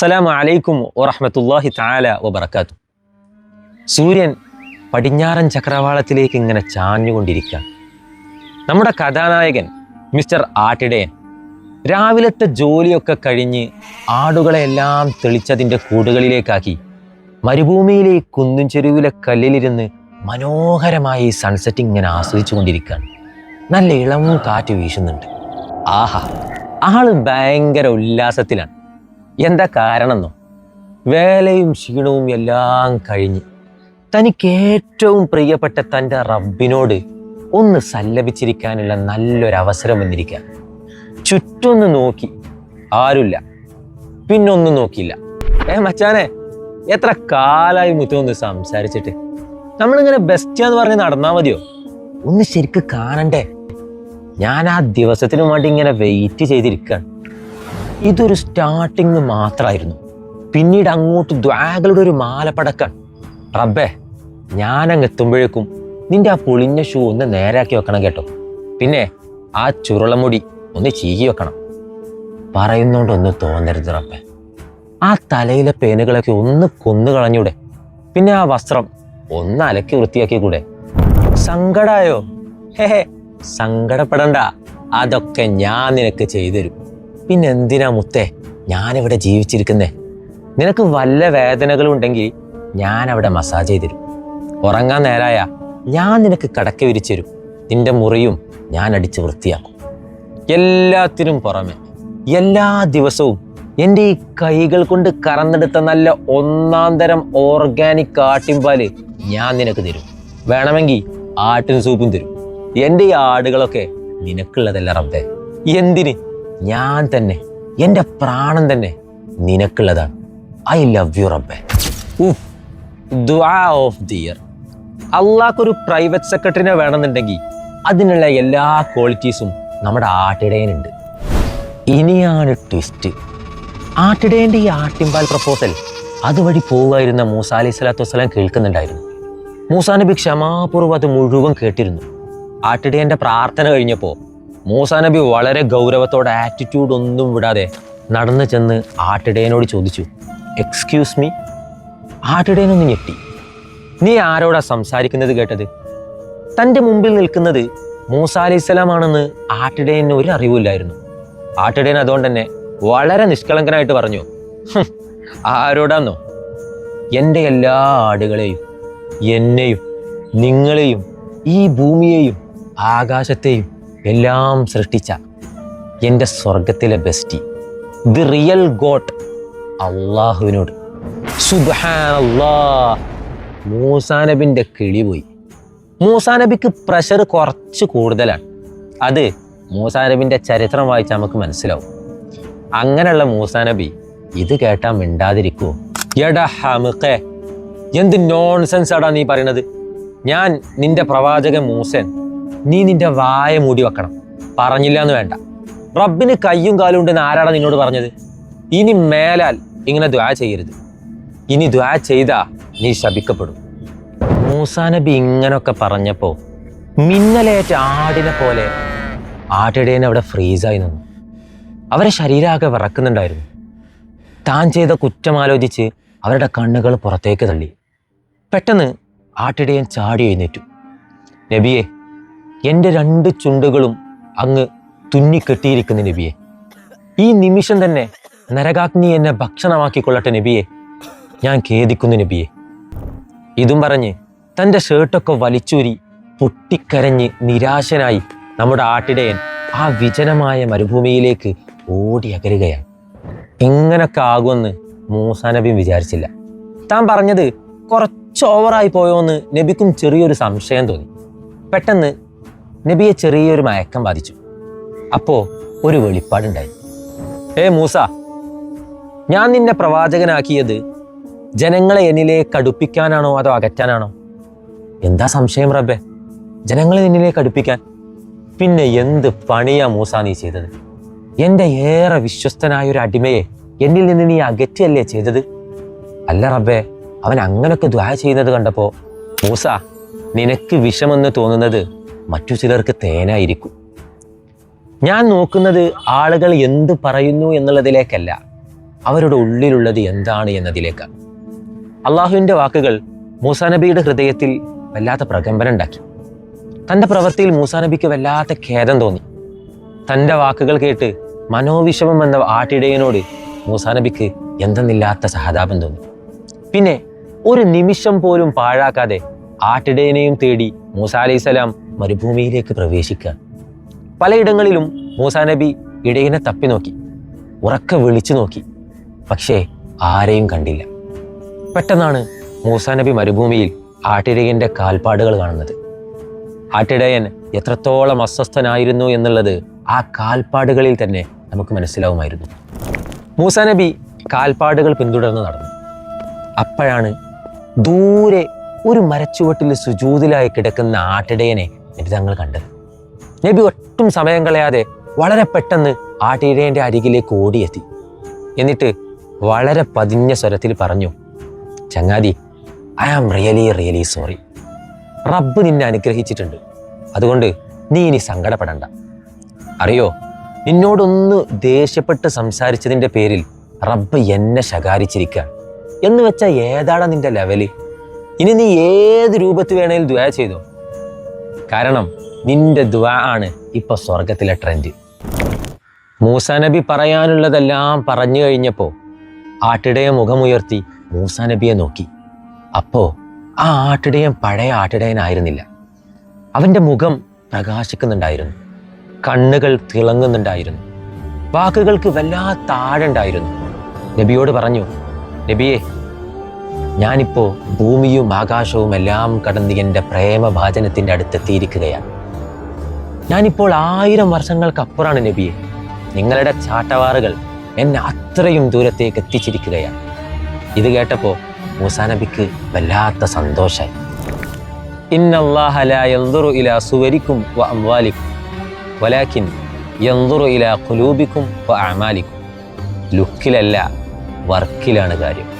അസ്സലാമു അലൈക്കും വറഹമത്തല്ലാഹി താല വബർക്കാത്തു സൂര്യൻ പടിഞ്ഞാറൻ ചക്രവാളത്തിലേക്ക് ഇങ്ങനെ ചാഞ്ഞുകൊണ്ടിരിക്കുക നമ്മുടെ കഥാനായകൻ മിസ്റ്റർ ആട്ടിടയൻ രാവിലത്തെ ജോലിയൊക്കെ കഴിഞ്ഞ് ആടുകളെല്ലാം തെളിച്ചതിന്റെ കൂടുകളിലേക്കാക്കി മരുഭൂമിയിലെ ഈ കുന്നും ചെരുവിലെ കല്ലിലിരുന്ന് മനോഹരമായ ഈ സൺസെറ്റ് ഇങ്ങനെ ആസ്വദിച്ചു കൊണ്ടിരിക്കുകയാണ് നല്ല ഇളവും കാറ്റ് വീശുന്നുണ്ട്. ആഹാ ആൾ ഭയങ്കര ഉല്ലാസത്തിലാണ്. എന്താ കാരണമെന്നോ? വേലയും ക്ഷീണവും എല്ലാം കഴിഞ്ഞ് തനിക്ക് ഏറ്റവും പ്രിയപ്പെട്ട തന്റെ റബ്ബിനോട് ഒന്ന് സല്ലപിച്ചിരിക്കാനുള്ള നല്ലൊരു അവസരം വന്നിരിക്കുക ചുറ്റൊന്ന് നോക്കി. ആരുമില്ല. പിന്നൊന്നും നോക്കിയില്ല. ഏ മച്ചാനെ എത്ര കാലായി മുത്തൊന്ന് സംസാരിച്ചിട്ട്? നമ്മളിങ്ങനെ ബെസ്റ്റാന്ന് പറഞ്ഞ് നടന്നാൽ മതിയോ? ഒന്ന് ശരിക്ക് കാണണ്ടേ? ഞാൻ ആ ദിവസത്തിനു വേണ്ടി ഇങ്ങനെ വെയിറ്റ് ചെയ്തിരിക്കുകയാണ്. ഇതൊരു സ്റ്റാർട്ടിങ് മാത്രമായിരുന്നു പിന്നീട് അങ്ങോട്ട് ദ്വാകളുടെ ഒരു മാലപ്പടക്കാണ് റബ്ബേ ഞാനങ്ങ് എത്തുമ്പോഴേക്കും നിന്റെ ആ പൊളിഞ്ഞ ഷൂ ഒന്ന് നേരാക്കി വെക്കണം കേട്ടോ. പിന്നെ ആ ചുരുളമുടി ഒന്ന് ചീകി വെക്കണം. പറയുന്നോണ്ടൊന്ന് തോന്നരുത് റബ്ബേ. ആ തലയിലെ പേനുകളൊക്കെ ഒന്ന് കൊന്നു കളഞ്ഞൂടെ. പിന്നെ ആ വസ്ത്രം ഒന്ന് അലക്കി വൃത്തിയാക്കി കൂടെ സങ്കടായോ ഹേ സങ്കടപ്പെടണ്ട. അതൊക്കെ ഞാൻ നിനക്ക് ചെയ്തുതരും. പിന്നെ എന്തിനാ മുത്തേ? ഞാനിവിടെ ജീവിച്ചിരിക്കുന്നേ. നിനക്ക് വല്ല വേദനകളും ഉണ്ടെങ്കിൽ ഞാൻ അവിടെ മസാജ് ചെയ്തു ഉറങ്ങാൻ നേരായ ഞാൻ നിനക്ക് കടക്ക വിരിച്ചു തരും നിന്റെ മുറിയും ഞാൻ അടിച്ച് വൃത്തിയാക്കും. എല്ലാത്തിനും പുറമെ എല്ലാ ദിവസവും എന്റെ ഈ കൈകൾ കൊണ്ട് കറന്നെടുത്ത നല്ല ഒന്നാം തരം ഓർഗാനിക് ആട്ടിൻപാൽ ഞാൻ നിനക്ക് തരും. വേണമെങ്കിൽ ആട്ടിൻ സൂപ്പും തരും. എന്റെ ഈ ആടുകളൊക്കെ നിനക്കുള്ളതല്ല റബ്ബേ. എന്തിന്? ഞാൻ തന്നെ എന്റെ പ്രാണൻ തന്നെ നിനക്കുള്ളതാണ്. ഐ ലവ് യു റബ്ബെ. ഓഫ് ദി ഇയർ അള്ളാഹ്ക്കൊരു പ്രൈവറ്റ് സെക്രട്ടറിനെ വേണമെന്നുണ്ടെങ്കിൽ അതിനുള്ള എല്ലാ ക്വാളിറ്റീസും നമ്മുടെ ആട്ടിടയനുണ്ട്. ഇനിയാണ് ട്വിസ്റ്റ് ആട്ടിടയന്റെ ഈ ആട്ടിമ്പാൽ പ്രപ്പോസൽ അതുവഴി പോവുമായിരുന്ന മൂസ അലൈഹി സ്വലാത്തു വസ്സലാം കേൾക്കുന്നുണ്ടായിരുന്നു. മൂസാ നബി ക്ഷമാപൂർവം അത് മുഴുവൻ കേട്ടിരുന്നു. ആട്ടിടയന്റെ പ്രാർത്ഥന കഴിഞ്ഞപ്പോൾ മൂസാ നബി വളരെ ഗൗരവത്തോടെ ആറ്റിറ്റ്യൂഡ് ഒന്നും വിടാതെ നടന്നു ചെന്ന് ആട്ടിടയനോട് ചോദിച്ചു എക്സ്ക്യൂസ് മീ ആട്ടിടയനൊന്ന് ഞെട്ടി. നീ ആരോടാ സംസാരിക്കുന്നത് കേട്ടത്? തന്റെ മുമ്പിൽ നിൽക്കുന്നത് മൂസ അലൈഹിസ്സലാമാണെന്ന് ആട്ടിടയന് ഒരു അറിവില്ലായിരുന്നു. ആട്ടിടയൻ അതുകൊണ്ട് തന്നെ വളരെ നിഷ്കളങ്കനായിട്ട് പറഞ്ഞു "ഹും, ആരോടാന്നോ? എന്റെ എല്ലാ ആടുകളെയും എന്നെയും നിങ്ങളെയും ഈ ഭൂമിയെയും ആകാശത്തെയും എല്ലാം സൃഷ്ടിച്ച എന്റെ സ്വർഗത്തിലെ ബെസ്റ്റി. ദി റിയൽ ഗോട്ട് അള്ളാഹുവിനോട്. മൂസാനബിന്റെ കിളി പോയി. മൂസാനബിക്ക് പ്രഷർ കുറച്ച് കൂടുതലാണ്. അത് മൂസാനബിന്റെ ചരിത്രം വായിച്ചാൽ നമുക്ക് മനസ്സിലാവും. അങ്ങനെയുള്ള മൂസാനബി ഇത് കേട്ടാൽ മിണ്ടാതിരിക്കുവോ എടാ ഹമുക്കേ എന്ത് നോൺസെൻസ് ആടാ നീ പറയണത്. ഞാൻ നിന്റെ പ്രവാചകൻ മൂസൻ. നീ നിന്റെ വായ മൂടി വെക്കണം. പറഞ്ഞില്ല എന്ന് വേണ്ട. റബ്ബിന് കയ്യും കാലും ഉണ്ടെന്ന് ആരാണ് നിന്നോട് പറഞ്ഞത്? ഇനി മേലാൽ ഇങ്ങനെ ദ്വാ ചെയ്യരുത്. ഇനി ദ്വാ ചെയ്താ നീ ശപിക്കപ്പെടും. മൂസാ നബി ഇങ്ങനൊക്കെ പറഞ്ഞപ്പോ മിന്നലേറ്റ ആടിനെ പോലെ ആട്ടിടേനെ അവിടെ ഫ്രീസായി നിന്നു. അവരെ ശരീരമാകെ വിറക്കുന്നുണ്ടായിരുന്നു. താൻ ചെയ്ത കുറ്റം ആലോചിച്ച് അവരുടെ കണ്ണുകൾ പുറത്തേക്ക് തള്ളി. പെട്ടെന്ന് ആട്ടിടയൻ ചാടി എഴുന്നേറ്റു. നബിയെ എന്റെ രണ്ട് ചുണ്ടുകളും അങ്ങ് തുന്നിക്കെട്ടിയിരിക്കുന്ന നബിയെ. ഈ നിമിഷം തന്നെ നരകാഗ്നി എന്നെ ഭക്ഷണമാക്കിക്കൊള്ളട്ടെ നബിയെ. ഞാൻ ഖേദിക്കുന്നു നബിയെ. ഇതും പറഞ്ഞ് തന്റെ ഷർട്ടൊക്കെ വലിച്ചൂരി പൊട്ടിക്കരഞ്ഞ് നിരാശനായി നമ്മുടെ ആട്ടിടയൻ ആ വിജനമായ മരുഭൂമിയിലേക്ക് ഓടി അകരുകയാണ്. ഇങ്ങനൊക്കെ ആകുമെന്ന് മൂസാ നബിയും വിചാരിച്ചില്ല. താൻ പറഞ്ഞത് കുറച്ച് ഓവറായി പോയോന്ന് നബിക്കും ചെറിയൊരു സംശയം തോന്നി. പെട്ടെന്ന് നബിയെ ചെറിയൊരു മയക്കം ബാധിച്ചു. അപ്പോ ഒരു വെളിപ്പാടുണ്ടായി. ഏ മൂസ ഞാൻ നിന്നെ പ്രവാചകനാക്കിയത് ജനങ്ങളെ എന്നിലേക്ക് അടുപ്പിക്കാനാണോ അതോ അകറ്റാനാണോ? എന്താ സംശയം റബ്ബെ? ജനങ്ങളെ നിന്നിലേക്ക് അടുപ്പിക്കാൻ. പിന്നെ എന്ത് പണിയാ മൂസ നീ ചെയ്തത്? എന്റെ ഏറെ വിശ്വസ്തനായ ഒരു അടിമയെ എന്നിൽ നിന്ന് നീ അകറ്റിയല്ലേ ചെയ്തത്? അല്ല റബ്ബെ അവൻ അങ്ങനൊക്കെ ദ്വാ ചെയ്യുന്നത് കണ്ടപ്പോ മൂസ നിനക്ക് വിഷമെന്ന് തോന്നുന്നത് മറ്റു ചിലർക്ക് തേനായിരിക്കും. ഞാൻ നോക്കുന്നത് ആളുകൾ എന്ത് പറയുന്നു എന്നുള്ളതിലേക്കല്ല അവരുടെ ഉള്ളിലുള്ളത് എന്താണ് എന്നതിലേക്കാണ് അള്ളാഹുവിന്റെ വാക്കുകൾ മൂസാനബിയുടെ ഹൃദയത്തിൽ വല്ലാത്ത പ്രകമ്പനം ഉണ്ടാക്കി. തന്റെ പ്രവൃത്തിയിൽ മൂസാനബിക്ക് വല്ലാത്ത ഖേദം തോന്നി. തന്റെ വാക്കുകൾ കേട്ട് മനോവിഷമം എന്ന ആട്ടിടയനോട് മൂസാനബിക്ക് എന്തെന്നില്ലാത്ത സഹതാപം തോന്നി. പിന്നെ ഒരു നിമിഷം പോലും പാഴാക്കാതെ ആട്ടിടയനെയും തേടി മൂസ അലൈഹിസലാം മരുഭൂമിയിലേക്ക് പ്രവേശിക്കുക പലയിടങ്ങളിലും മൂസാ നബി ഇടയനെ തപ്പി നോക്കി ഉറക്കെ വിളിച്ചു നോക്കി പക്ഷേ ആരെയും കണ്ടില്ല. പെട്ടെന്നാണ് മൂസാ നബി മരുഭൂമിയിൽ ആട്ടിടയന്റെ കാൽപ്പാടുകൾ കാണുന്നത്. ആട്ടിടയൻ എത്രത്തോളം അസ്വസ്ഥനായിരുന്നു എന്നുള്ളത് ആ കാൽപ്പാടുകളിൽ തന്നെ നമുക്ക് മനസ്സിലാവുമായിരുന്നു. മൂസാ നബി കാൽപ്പാടുകൾ പിന്തുടർന്ന് നടന്നു. അപ്പോഴാണ് ദൂരെ ഒരു മരച്ചുവട്ടിൽ സുജൂതിലായി കിടക്കുന്ന ആട്ടിടയനെ നബി ഞങ്ങൾ കണ്ടത്. നബി ഒട്ടും സമയം കളയാതെ വളരെ പെട്ടെന്ന് ആട്ടിഴേന്റെ അരികിലേക്ക് ഓടിയെത്തി. എന്നിട്ട് വളരെ പതിഞ്ഞ സ്വരത്തിൽ പറഞ്ഞു ചങ്ങാതി I am really really sorry റബ്ബ് നിന്നെ അനുഗ്രഹിച്ചിട്ടുണ്ട്. അതുകൊണ്ട് നീ ഇനി സങ്കടപ്പെടണ്ട. അറിയോ നിന്നോടൊന്ന് ദേഷ്യപ്പെട്ട് സംസാരിച്ചതിന്റെ പേരിൽ റബ്ബ് എന്നെ ശകാരിച്ചിരിക്കുക എന്ന് വെച്ചാൽ ഏതാണ് നിന്റെ ലെവൽ ഇനി നീ ഏത് രൂപത്തിൽ വേണേലും ദ്വയ ചെയ്തോ? കാരണം നിന്റെ ദ്വാ ആണ് ഇപ്പൊ സ്വർഗത്തിലെ ട്രെൻഡ് മൂസാനബി പറയാനുള്ളതെല്ലാം പറഞ്ഞു കഴിഞ്ഞപ്പോൾ ആട്ടിടയൻ മുഖമുയർത്തി മൂസാനബിയെ നോക്കി. അപ്പോ ആ ആട്ടിടയൻ പഴയ ആട്ടിടയനായിരുന്നില്ല അവന്റെ മുഖം പ്രകാശിക്കുന്നുണ്ടായിരുന്നു. കണ്ണുകൾ തിളങ്ങുന്നുണ്ടായിരുന്നു. വാക്കുകൾക്ക് വല്ലാത്ത ആഴുണ്ടായിരുന്നു നബിയോട് പറഞ്ഞു നബിയെ ഞാനിപ്പോ ഭൂമിയും ആകാശവും എല്ലാം കടന്ന് എന്റെ പ്രേമഭാചനത്തിന്റെ അടുത്തെത്തിയിരിക്കുകയാണ്. ഞാനിപ്പോൾ ആയിരം വർഷങ്ങൾക്കപ്പുറാണ് നബിയെ. നിങ്ങളുടെ ചാട്ടവാറുകൾ എന്നെ അത്രയും ദൂരത്തേക്ക് എത്തിച്ചിരിക്കുകയാണ്. ഇത് കേട്ടപ്പോൾ മൂസാ നബിക്ക് വല്ലാത്ത സന്തോഷമായി വ വ ലുക്കിലല്ല വർക്കിലാണ് കാര്യം.